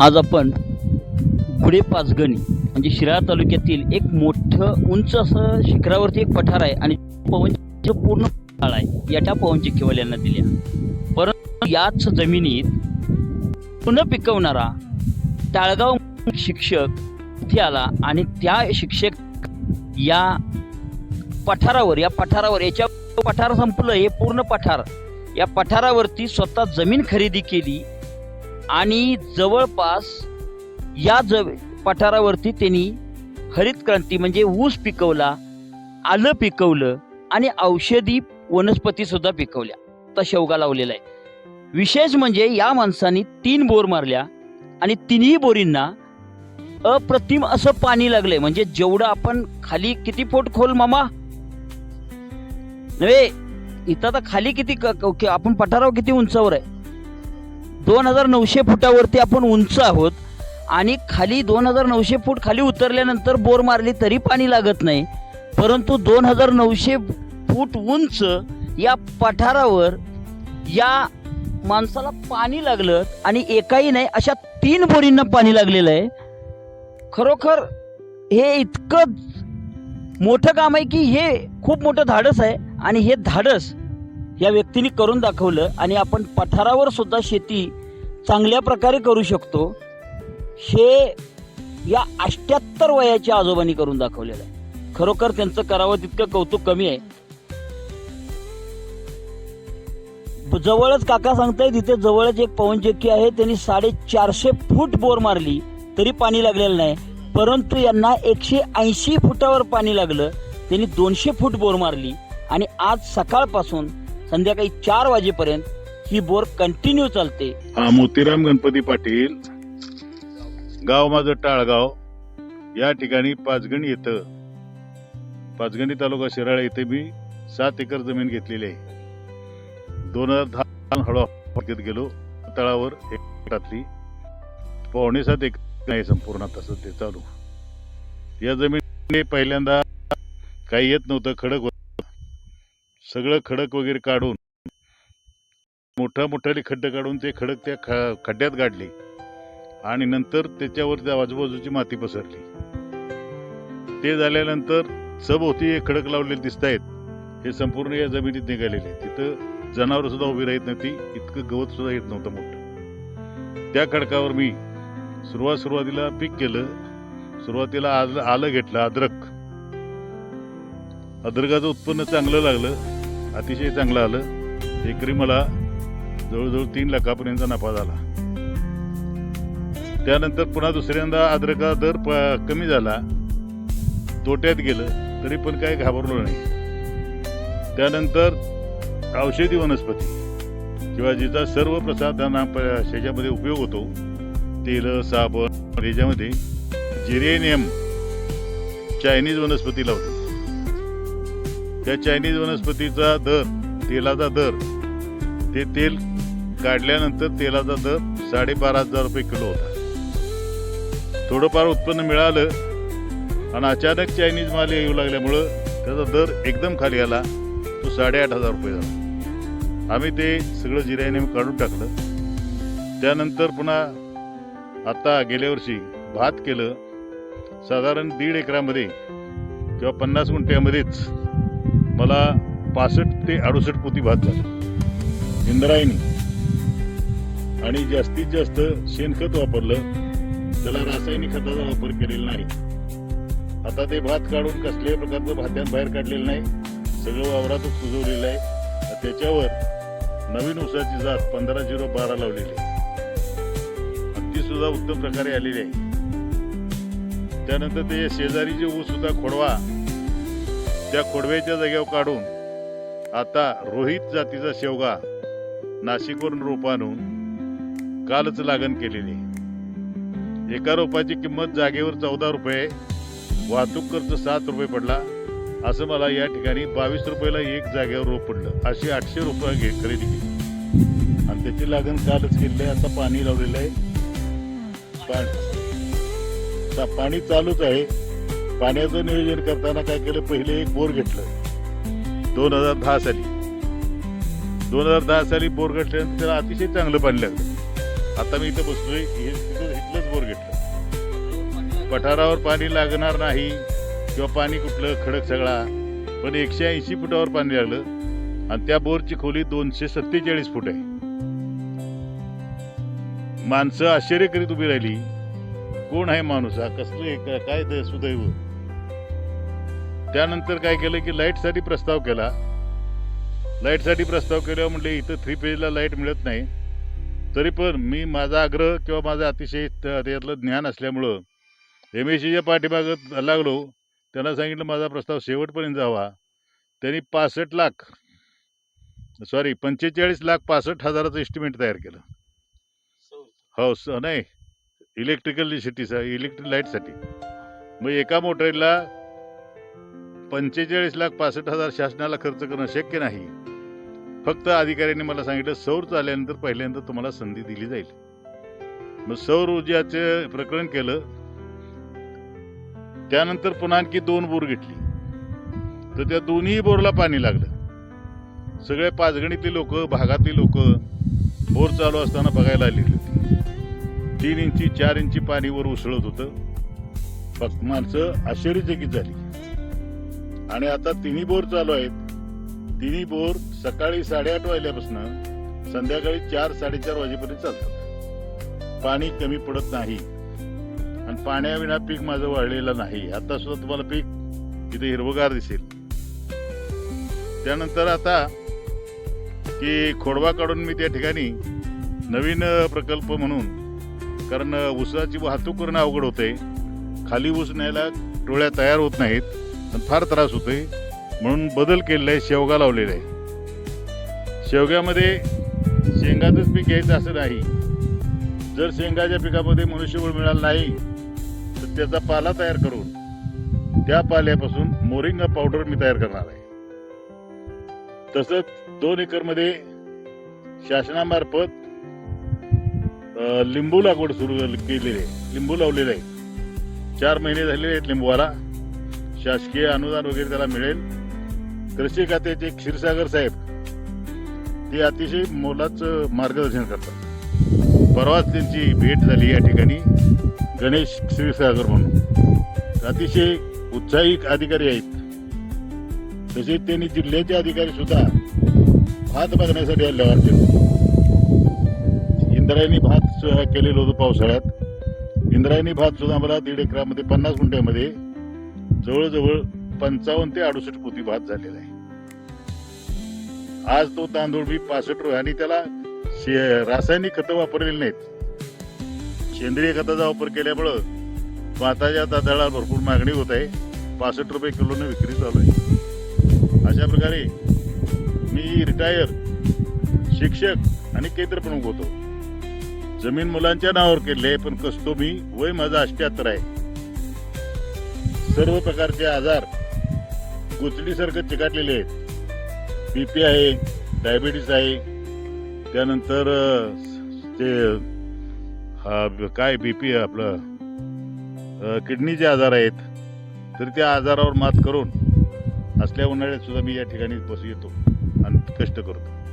आज आपण पुढे पाचगणी म्हणजे शिराळा तालुक्यातील एक मोठं उंच असं शिखरावरती एक पठार आहे आणि पवन पूर्ण काळ आहे. याच्या पवनची केवळ यांना दिल्या परंतु याच जमिनीत पुन्हा पिकवणारा टाळगाव शिक्षक तिथे आला आणि त्या शिक्षक या पठारावर या पठारावर याच्या पठार संपलं हे पूर्ण पठार. या पठारावरती स्वतः जमीन खरेदी केली. आणि जवळपास या ज पठारावरती त्यांनी हरित क्रांती म्हणजे ऊस पिकवला आलं पिकवलं आणि औषधी वनस्पती सुद्धा पिकवल्या. आता शेवगा लावलेला आहे. विशेष म्हणजे या माणसाने तीन बोर मारल्या आणि तिन्ही बोरींना अप्रतिम असं पाणी लागलंय. म्हणजे जेवढं आपण खाली किती फूट खोल मामा? नव्हे इथं तर खाली किती क- आपण पठारावर किती उंचावर आहे? दोन हजार नऊशे फुटावरती आपण उंच आहोत. आणि खाली दोन हजार नऊशे फूट खाली उतरल्यानंतर बोर मारली तरी पाणी लागत नाही. परंतु दोन हजार नऊशे फूट उंच या पठारावर या माणसाला पाणी लागलं आणि एकाही नाही अशा तीन बोरींना पाणी लागलेलं आहे. खरोखर हे इतकं मोठं काम आहे की हे खूप मोठं धाडस आहे. आणि हे धाडस या व्यक्तीने करून दाखवलं आणि आपण पठारावर सुद्धा शेती चांगल्या प्रकारे करू शकतो हे या अष्ट्याहत्तर वयाच्या आजोबांनी करून दाखवलेलं आहे. खरोखर त्यांचं करावं तितकं कौतुक कमी आहे. जवळच काका सांगताय तिथे जवळच एक पवनचक्की आहे त्यांनी साडेचारशे फूट बोर मारली तरी पाणी लागलेलं नाही. परंतु यांना एकशे ऐंशी फुटावर पाणी लागलं त्यांनी दोनशे फूट बोर मारली आणि आज सकाळपासून संध्याकाळी चार वाजेपर्यंत ही बोर कंटिन्यू चालते. हा मोतीराम गणपती पाटील गाव माझं टाळगाव या ठिकाणी पाचगणी येतं. पाचगणी तालुका शिराळा येथे मी सात एकर जमीन घेतलेली आहे. दोन हजार दहा हळूहळू गेलो तळावर एक टाकली. पावणे सात एकर नाही संपूर्ण तसं ते चालू. या जमिनी पहिल्यांदा काही येत नव्हतं खडक होत सगळं खडक वगैरे काढून मोठ्या मोठ्याने खड्डे काढून ते खडक त्या ख- खड्ड्यात गाडले. आणि नंतर त्याच्यावर त्या आजूबाजूची माती पसरली. ते झाल्यानंतर सभोवती हे खडक लावलेले दिसत आहेत हे संपूर्ण या जमिनीत निघालेले. तिथं जनावर सुद्धा उभी राहत नव्हती. इतकं गवत सुद्धा येत नव्हतं मोठं. त्या खडकावर मी सुरुवात सुरुवातीला पीक केलं. सुरुवातीला आलं आलं घेतलं अद्रक. अद्रकाचं उत्पन्न चांगलं लागलं. अतिशय चांगलं आलं. एकरी मला जवळजवळ तीन लाखापर्यंत नफा झाला. त्यानंतर पुन्हा दुसऱ्यांदा अद्रका दर प- कमी झाला. तोट्यात गेलं तरी पण काही घाबरलो नाही. त्यानंतर औषधी वनस्पती किंवा जिचा सर्व प्रसादांना शेजामध्ये उपयोग होतो. तेल साबण याच्यामध्ये जिरेनियम चायनीज वनस्पती लावतो. त्या चायनीज वनस्पतीचा दर तेलाचा दर ते तेल काढल्यानंतर तेलाचा दर साडेबारा हजार रुपये किलो होता. थोडंफार उत्पन्न मिळालं आणि अचानक चायनीज माल येऊ लागल्यामुळं त्याचा दर एकदम खाली आला. तो साडेआठ हजार रुपये झाला. आम्ही ते सगळं जिऱ्याने काढून टाकलं. त्यानंतर पुन्हा आत्ता गेल्या वर्षी भात केलं. साधारण दीड एकरामध्ये किंवा पन्नास गुंठ्यामध्येच मला पासष्ट ते अडुसष्ट पोती भात झाला. इंद्रायणी. आणि जास्तीत जास्त शेणखत वापरलं त्याला रासायनिक खताचा वापर केलेला नाही. आता ते भात काढून कसल्याही प्रकारचं भात्यात बाहेर काढलेलं नाही. सगळं वावरातच कुजवलेलं आहे. त्याच्यावर नवीन ऊसाची जात पंधरा झिरो बारा लावलेली आहे. ती सुद्धा उत्तम प्रकारे आलेली आहे. त्यानंतर ते शेजारीचे ऊस सुद्धा खोडवा त्या खोडव्याच्या जागेवर काढून आता रोहित जातीचा शेवगा नाशिकवरून रोप आणून कालच लागण केलेली. एका रोपाची किंमत जागेवर चौदा रुपये वाहतूक खर्च सात रुपये पडला. असं मला या ठिकाणी बावीस रुपयाला एक जागेवर रोप पडलं. अशी आठशे रुपये घे खरेदी केली. आणि त्याची लागण कालच केली आहे. आता पाणी लावलेलं आहे. पाणी चालूच आहे. पाण्याचं नियोजन करताना काय केलं? पहिले एक बोर घेतलं. दोन हजार दहा साली. दोन हजार दहा साली बोर घेतल्यानंतर त्याला अतिशय चांगलं पाणी लागलं. आता मी इथं बसलोय. हे- इथलंच बोर घेतलं. पठारावर पाणी लागणार नाही किंवा पाणी कुठलं खडक सगळा पण एकशे ऐंशी फुटावर पाणी लागलं. आणि त्या बोरची खोली दोनशे सत्तेचाळीस फूट आहे. माणसं आश्चर्य करीत उभी राहिली. कोण आहे माणूस? हा कसलं आहे का- काय ते सुदैव? त्यानंतर काय केलं की लाईटसाठी प्रस्ताव केला. लाईटसाठी प्रस्ताव केल्यावर म्हटले इथं थ्री फेजला लाइट मिळत नाही. तरी पण मी माझा आग्रह किंवा माझं अतिशय त्याच्यातलं त्यातलं ज्ञान असल्यामुळं एम एस सीच्या पाठीमागं लागलो. त्यांना सांगितलं माझा प्रस्ताव शेवटपर्यंत जावा. त्यांनी पासष्ट लाख सॉरी पंचेचाळीस लाख पासष्ट हजाराचं एस्टिमेट तयार केलं. हो स नाही इलेक्ट्रिकल सिटीचा इलेक्ट्रिक लाईटसाठी मग एका मोटरीला पंचेचाळीस लाख पासष्ट हजार शासनाला खर्च करणं शक्य नाही. फक्त अधिकाऱ्यांनी मला सांगितलं सौर चालल्यानंतर पहिल्यांदा तुम्हाला संधी दिली जाईल. मग सौर ऊर्जाचे प्रकरण केलं. त्यानंतर पुन्हा आणखी दोन बोर घेतली. तर त्या दोन्ही बोरला पाणी लागलं. सगळे पाचगणीतली लोक भागातली लोक बोर चालू असताना बघायला आलेली होती. तीन इंची चार इंची पाणी वर उसळत होतं. फक्त माणसं आश्चर्यचकित झाली. आणि आता तिन्ही बोर चालू आहेत. तिन्ही बोर सकाळी साडेआठ वाजल्यापासून संध्याकाळी चार साडेचार वाजेपर्यंत चालतात. पाणी कमी पडत नाही. आणि पाण्याविना पीक माझं वाढलेलं नाही. आता सुद्धा तुम्हाला पीक इथे हिरवगार दिसेल. त्यानंतर आता की खोडवा काढून मी त्या ठिकाणी नवीन प्रकल्प म्हणून कारण उसाची ऊसाची वाहतूक करणं अवघड होते खाली ऊस न्यायला टोळ्या तयार होत नाहीत. फार त्रास होतोय. म्हणून बदल केलेला आहे शेवगा लावलेला आहे. शेवग्यामध्ये शेंगाचंच पीक घ्यायचं असं नाही. जर शेंगाच्या पिकामध्ये मनुष्यबळ मिळालं नाही तर त्याचा पाला तयार करून त्या पाल्यापासून मोरिंगा पावडर मी तयार करणार आहे. तसंच दोन एकरमध्ये शासनामार्फत लिंबू लागवड सुरू केलेली आहे. लिंबू लावलेलं आहे. चार महिने झालेले आहेत लिंबूवाला. शासकीय अनुदान वगैरे त्याला मिळेल. कृषी खात्याचे क्षीरसागर साहेब ते अतिशय मोलाचं मार्गदर्शन करतात. परवाच त्यांची भेट झाली या ठिकाणी गणेश क्षीरसागर म्हणून. अतिशय उत्साही अधिकारी आहेत. तसेच त्यांनी जिल्ह्याचे अधिकारी सुद्धा भात बघण्यासाठी आले होते. इंद्रायणी भात केलेलं होतं पावसाळ्यात. इंद्रायणी भात सुद्धा मला दीड एकरामध्ये पन्नास गुंठ्यामध्ये जवळजवळ पंचावन्न ते अडुसष्ट पोती भात झालेला आहे. आज तो तांदूळ बी पासष्ट आणि त्याला शे- रासायनिक खतं वापरलेली नाहीत. सेंद्रिय खताचा वापर केल्यामुळं भाताच्या तांदळाला भरपूर मागणी होत आहे. पासष्ट रुपये किलोनं विक्री चालू आहे. अशा प्रकारे मी रिटायर शिक्षक आणि केंद्र प्रमुख होतो. जमीन मुलांच्या नावावर केले आहे पण कसतो मी वय माझा अष्ट्याहत्तर आहे. सर्व प्रकारचे आजार गुचडीसारखं चिकाटलेले आहेत. बीपी आहे डायबिटीस आहे. त्यानंतर ते काय बी काय बीपी आपलं? किडनीचे आजार आहेत. तर त्या आजारावर मात करून असल्या उन्हाळ्यात सुद्धा मी या ठिकाणी बस येतो आणि कष्ट करतो.